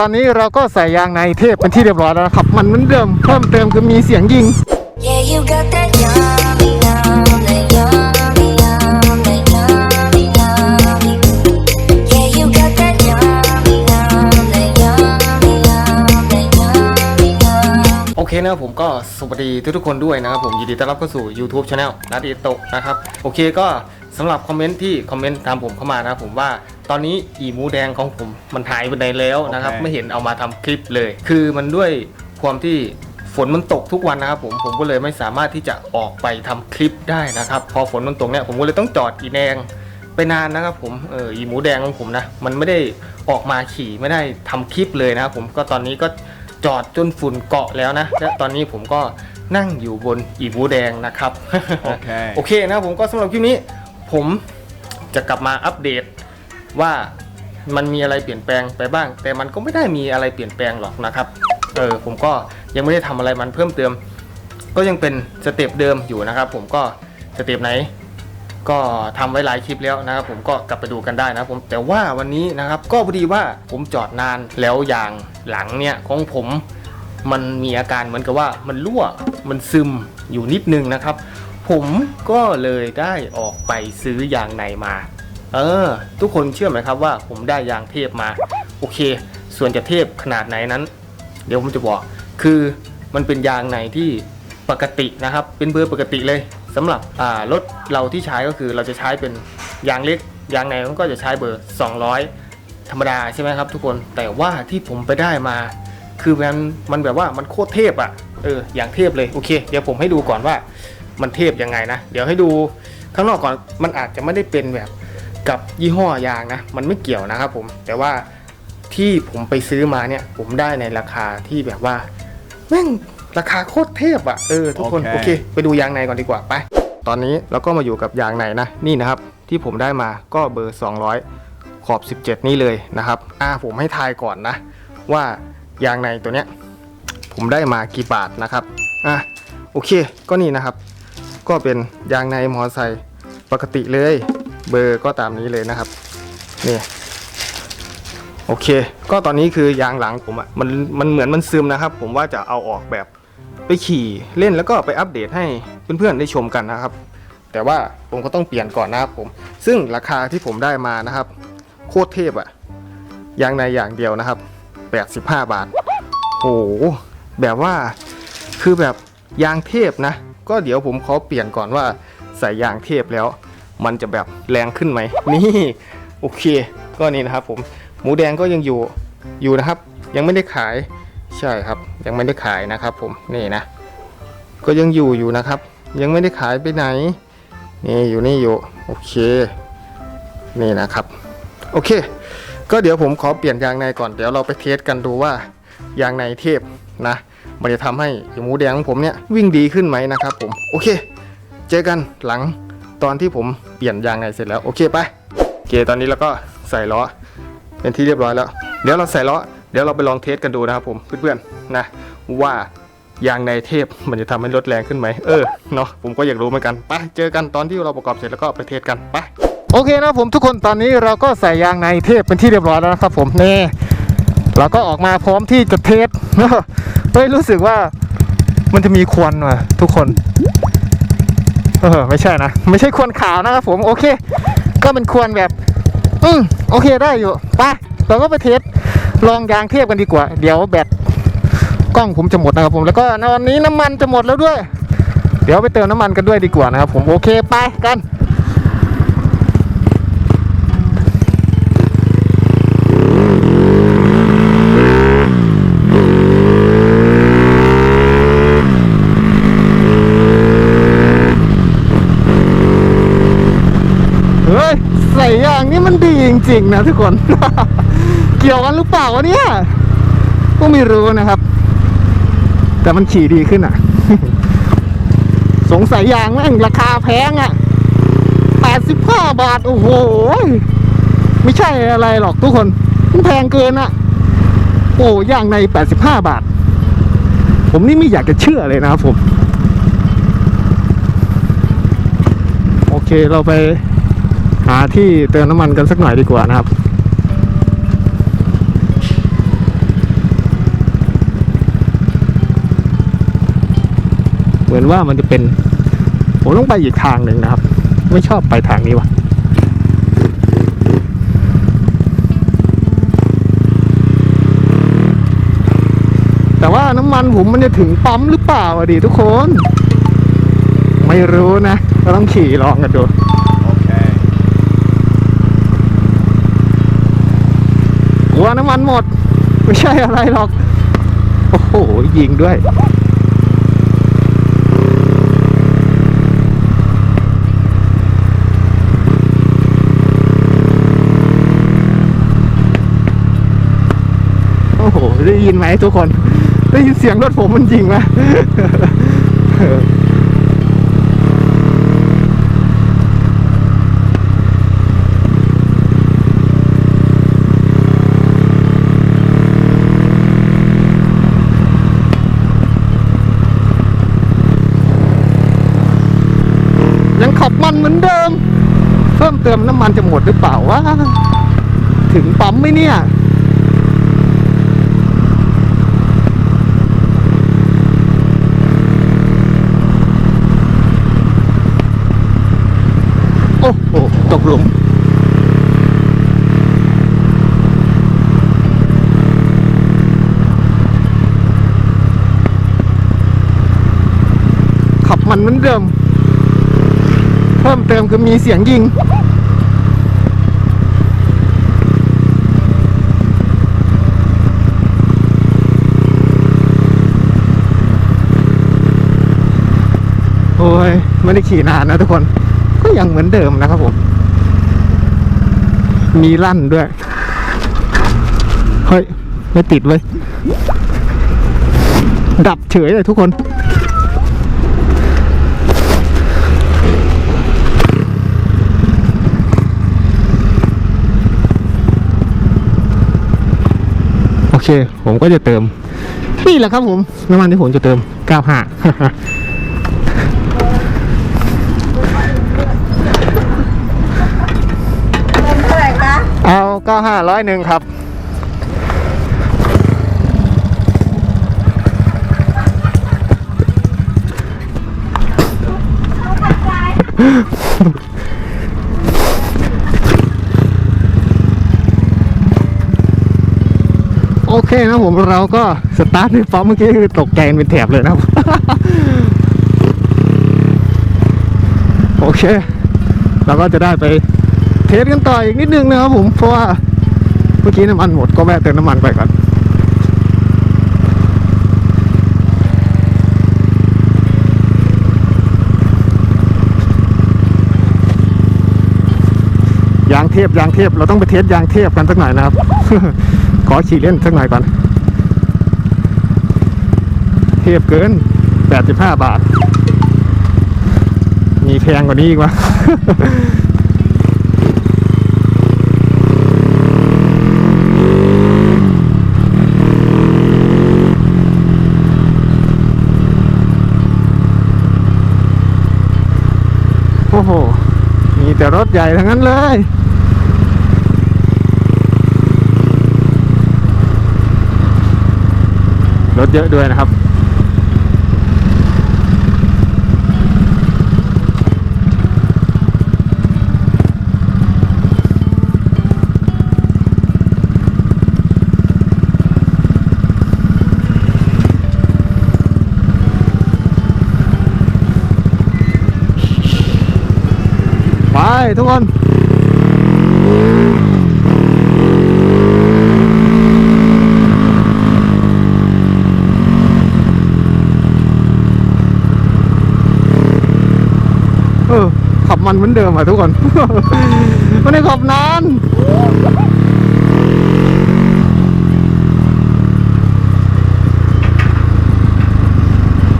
ตอนนี้เราก็ใส่ยางในเทพเป็นที่เรียบร้อยแล้วนะครับ มันเหมือนเดิมเพิ่มเติมคือมีเสียงยิง Yeah, you got that yummy, yum, that yummy, yum, that yummy, yummy. Yeah, you got that yummy, yum, that yummy, yum, that yummy, yum. โอเคนะครับผมก็สวัสดีทุกๆคนด้วยนะครับผมยินดีต้อนรับเข้าสู่ YouTube Channel นาดีโตะนะครับ โอเคก็สำหรับคอมเมนต์ที่คอมเมนต์ตามผมเข้ามานะครับผมว่า ตอนนี้อีหมูแดงของผมมันหายไปไหนแล้วนะครับโอเคไม่เห็นเอามาทำคลิปเลย คือมันด้วยความที่ฝนมันตกทุกวันนะครับผมผมก็เลยไม่สามารถที่จะออกไปทำคลิปได้นะครับ พอฝนมันตกเนี่ยผมก็เลยต้องจอดอีแดงไปนานนะครับผมเอออีหมูแดงของผมนะมันไม่ได้ออกมาขี่ไม่ได้ทำคลิปเลยนะครับผมก็ตอนนี้ก็จอดจนฝุ่นเกาะแล้วนะและตอนนี้ผมก็นั่งอยู่บนอีหมูแดงนะครับโอเคโอเคนะครับผมก็สำหรับคลิปนี้ ผมจะกลับมาอัปเดต ว่ามันมีอะไรเปลี่ยนแปลงไปบ้าง แต่มันก็ไม่ได้มีอะไรเปลี่ยนแปลงหรอกนะครับเออผมก็ยังไม่ได้ทำอะไรมันเพิ่มเติม ก็ยังเป็นสเต็ปเดิมอยู่นะครับ ผมก็สเต็ปไหน ก็ทำไว้หลายคลิปแล้วนะครับ ผมก็กลับไปดูกันได้นะผมแต่ว่าวันนี้นะครับ ก็พอดีว่าผมจอดนานแล้วยางหลังเนี่ยของผมมันมีอาการเหมือนกับว่ามันรั่วมันซึมอยู่นิดนึงนะครับ ผมก็เลยได้ออกไปซื้อยางในมา เออ ทุกคนเชื่อไหมครับว่าผมได้ยางเทพมา โอเค ส่วนจะเทพขนาดไหนนั้น เดี๋ยวผมจะบอก คือมันเป็นยางในที่ปกตินะครับ เป็นเบอร์ปกติเลยสำหรับรถเราที่ใช้ก็คือเราจะใช้เป็นยางเล็ก ยางในมันก็จะใช้เบอร์ 200 ธรรมดาใช่ไหมครับ ทุกคน แต่ว่าที่ผมไปได้มา คือมันมันแบบว่ามันโคตรเทพอะ่ะ เออ อย่างเทพเลย โอเค เดี๋ยวผมให้ดูก่อนว่ามันเทพยังไงนะ เดี๋ยวให้ดูข้างนอกก่อน มันอาจจะไม่ได้เป็นแบบ กับยี่ห้อยางนะ มันไม่เกี่ยวนะครับผม แต่ว่าที่ผมไปซื้อมาเนี่ย ผมได้ในราคาที่แบบว่าแม่งราคาโคตรเทพอะ่ะเออทุกคนโอโอเคเค ไปดูยางในก่อนดีกว่าไป ตอนนี้เราก็มาอยู่กับยางในนะนี่นะครับ ที่ผมได้มาก็เบอร์ 200 ขอบ 17 นี่เลยนะครับอ่าผมให้ทายก่อนนะ ว่ายางในตัวเนี้ยผมได้มากี่บาทนะครับอะโอเคก็นี่นะครับ ก็เป็นยางในมอไซค์ปกติเลย เบอร์ก็ตามนี้เลยนะครับนี่โอเค ก็ตอนนี้คือยางหลังผมอะ่ะมันมันเหมือนมันซึมนะครับ ผมว่าจะเอาออกแบบไปขี่เล่นแล้วก็ไปอัปเดตให้เพื่อนๆได้ชมกันนะครับ แต่ว่าผมก็ต้องเปลี่ยนก่อนนะครับผม ซึ่งราคาที่ผมได้มานะครับ โคตรเทพอะยางในอย่างเดียวนะครับ 85 บาทโหแบบว่าคือแบบยางเทพนะ ก็เดี๋ยวผมขอเปลี่ยนก่อนว่าใส่ยางเทพแล้ว มันจะแบบแรงขึ้นไหมนี่โอเค ก็นี่นะครับผมหมูแดงก็ยังอยู่อยู่นะครับ ยังไม่ได้ขายใช่ครับ ยังไม่ได้ขายนะครับ ผมนี่นะ ก็ยังอยู่อยู่นะครับ ยังไม่ได้ขายไปไหนนี่อยู่นี่อยู่โอเค นี่นะครับ โอเค ก็เดี๋ยวผมขอเปลี่ยนยางในก่อนเดี๋ยวเราไปเทสกันดูว่ายางในเทพนะมันจะทำให้หมูแดงของผมเนี่ยวิ่งดีขึ้นไหมนะครับ ผมโอเค เจอกันหลัง ตอนที่ผมเปลี่ยนยางในเสร็จแล้วโอเคไปโอเคตอนนี้เราก็ใส่ล้อเป็นที่เรียบร้อยแล้ว เดี๋ยวเราใส่ล้อเดี๋ยวเราไปลองเทสกันดูนะครับผมเพื่อนๆนะว่ายางในเทพมันจะทำให้รถแรงขึ้นไหมเออเนาะผมก็อยากรู้เหมือนกันไปเจอกันตอนที่เราประกอบเสร็จแล้วก็ไปเทสกันไปโอเคนะผมทุกคนตอนนี้เราก็ใส่ยางในเทพเป็นที่เรียบร้อยแล้วนะครับผมนี่เราก็ออกมาพร้อมที่จะเทสเฮ้ยรู้สึกว่ามันจะมีควันว่ะทุกคน เออไม่ใช่นะ ไม่ใช่ควนขาวนะครับผมโอเค ก็เป็นควนแบบ อืมโอเคได้อยู่ไปเราก็ไปเทสลองยางเทียบกันดีกว่า เดี๋ยวแบตกล้องผมจะหมดนะครับผมแล้วก็ในวันนี้น้ำมันจะหมดแล้วด้วย เดี๋ยวไปเติมน้ำมันกันด้วยดีกว่านะครับผมโอเคไปกัน เฮ้ยใส่ยางนี่มันดีจ ริงนะทุกคน เกี่ยวกันหรือเปล่าวะเนี่ยก็ไม่รู้นะครับ แต่มันขี่ดีขึ้นอะ สงสัยยางแม่งราคาแพงอะ85บห้าบาท โอ้โห ไม่ใช่อะไรหรอกทุกคน มันแพงเกินอะ โอ้ยางใน85บาท ผมนี่ไม่อยากจะเชื่อเลยนะครับผม โอเคเราไป หาที่เติมน้ำมันกันสักหน่อยดีกว่านะครับ เหมือนว่ามันจะเป็น ผมต้องไปอีกทางหนึ่งนะครับ ไม่ชอบไปทางนี้ว่ะแต่ว่าน้ำมันผมมันจะถึงปั๊มหรือเปล่าอดีทุกคน ไม่รู้นะ ก็ต้องขี่ลองกันดู กลัวน้ำมันหมด ไม่ใช่อะไรหรอก โอ้โห ยิงด้วย โอ้โห ได้ยินไหมทุกคน ได้ยินเสียงรถผมมันจริงไหม ยังขับมันเหมือนเดิม เพิ่มเติมน้ำมันจะหมดหรือเปล่าวะถึงปั๊มไหมเนี่ยโอ้โหตกหลุมขับมันเหมือนเดิม เพิ่มเติมคือมีเสียงยิง โอ้ย ไม่ได้ขี่นานนะทุกคน ก็ยังเหมือนเดิมนะครับผม มีลั่นด้วย เฮ้ย ไม่ติดเลย ดับเฉยเลยทุกคนโอเค ผมก็จะเติม นี่แหละครับผม น้ำมันที่ผมจะเติม 95 เป็นเท่าไห ร่คะเอา95ร้อยหนึ่งครับ โอเคนะผมเราก็สตาร์ทในปั๊มเมื่อกี้คือตกใจกันเป็นแถบเลยนะครับ โอเค เราก็จะได้ไป เทสกันต่ออีกนิดนึงนะครับผม เพราะว่าเมื่อกี้น้ำมันหมดก็แวะเติมน้ำมันไปก่อนยางเทพยางเทพเราต้องไปเทสยางเทพกันสักหน่อยนะครับ ขอขี่เล่นสักหน่อยก่อน เทพเกิน 85 บาท มีแพงกว่านี้อีกวะ โอ้โห มี แต่รถใหญ่ทั้งนั้นเลยรถเยอะด้วยนะครับ ไป ทุกคนเออขับมันเหมือนเดิมอะทุกคนไม่ได้ขับนาน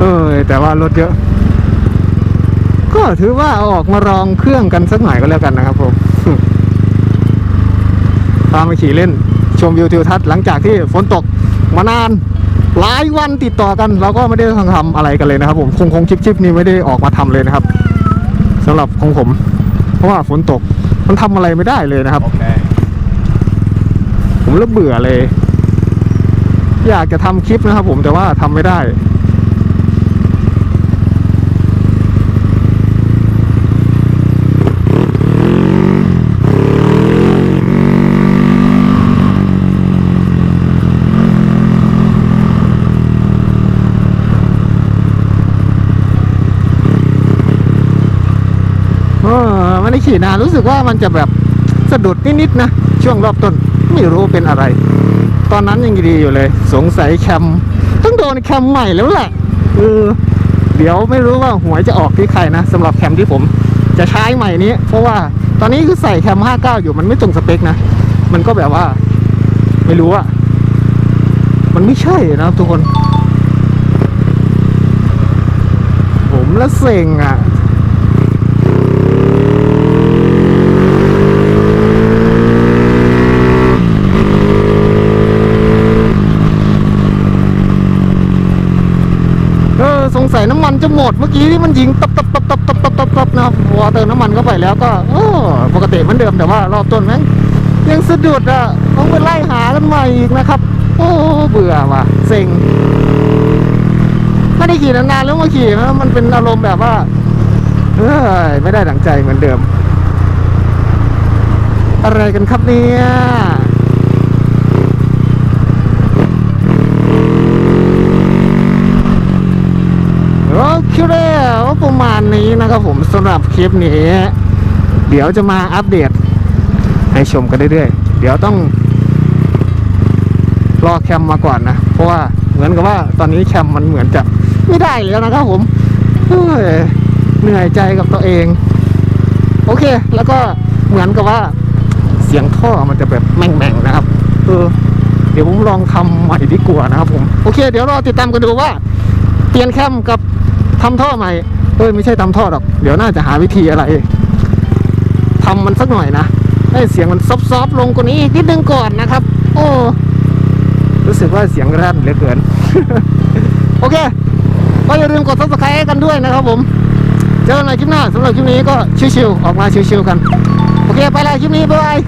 เออแต่ว่ารถเยอะ ก็ถือว่าเอาออกมาลองเครื่องกันสักหน่อยก็แล้วกันนะครับผมพามาขี่เล่น ชมวิวทิวทัศน์หลังจากที่ฝนตกมานานหลายวันติดต่อกัน เราก็ไม่ได้ทำอะไรกันเลยนะครับ ผมคงคงชิปชิปนี่ไม่ได้ออกมาทำเลยนะครับสำหรับของผม เพราะว่าฝนตกมันทำอะไรไม่ได้เลยนะครับ Okay. ผมเริ่มเบื่อเลย อยากจะทำคลิปนะครับ ผมแต่ว่าทำไม่ได้ ขี่นารู้สึกว่ามันจะแบบสะดุดนิดๆนะ ช่วงรอบต้นไม่รู้เป็นอะไร ตอนนั้นยังดีอยู่เลย สงสัยแคมต้องโดนแคมใหม่แล้วแหละเออเดี๋ยวไม่รู้ว่าหวยจะออกที่ใครนะสำหรับแคมที่ผมจะใช้ใหม่นี้ เพราะว่าตอนนี้คือใส่แคม 59 อยู่มันไม่ตรงสเปคนะ มันก็แบบว่า ไม่รู้อะมันไม่ใช่นะทุกคน ผมละเซ็งอะ เออสงสัยน้ำมัน จะหมดเมื่อกี้ที่มันยิงตับตับตับตับตับตับตับตับนะครับพอเติมน้ำมันเข้าไปแล้วก็เออปกติเหมือนเดิมแต่ว่ารอบต้นแม่งยังสะดุดอะต้องไปไล่หากันใหม่อีกนะครับ โอ้เบื่อว่ะเซ็งไม่ได้ขี่นานๆแล้วมาขี่นะมันเป็นอารมณ์แบบว่าเอ้ยไม่ได้ดังใจเหมือนเดิม อะไรกันครับเนี่ย โอเคแล้ว ประมาณนี้นะครับผมสำหรับคลิปนี้ เดี๋ยวจะมาอัปเดต ให้ชมกันเรื่อยๆ เดี๋ยวต้อง รอแคมมาก่อนนะ เพราะว่าเหมือนกับว่าตอนนี้แคมมันเหมือนจะไม่ได้แล้วนะครับผมเหนื่อยใจกับตัวเอง โอเค แล้วก็เหมือนกับว่า เสียงท่อมันจะแบบแม่งๆนะครับเออเดี๋ยวผมลองทำใหม่ดีกว่านะครับผม โอเค เดี๋ยวรอติดตามกันดูว่า เปลี่ยนแคมกับทำท่อใหม่ เอ้ยไม่ใช่ทำท่อหรอก เดี๋ยวน่าจะหาวิธีอะไรทำมันสักหน่อยนะให้เสียงมันซอฟๆลงกว่านี้นิดนึงก่อนนะครับ โอ้รู้สึกว่าเสียงรั่นเหลือเกิน โอเค ก็อย่าลืมกด subscribe ให้กันด้วยนะครับผมเจอกันใหม่คลิปหน้าสำหรับคลิปนี้ก็ชิวๆออกมาชิวๆกัน โอเค ไปแล้วคลิปนี้ บ๊ายบาย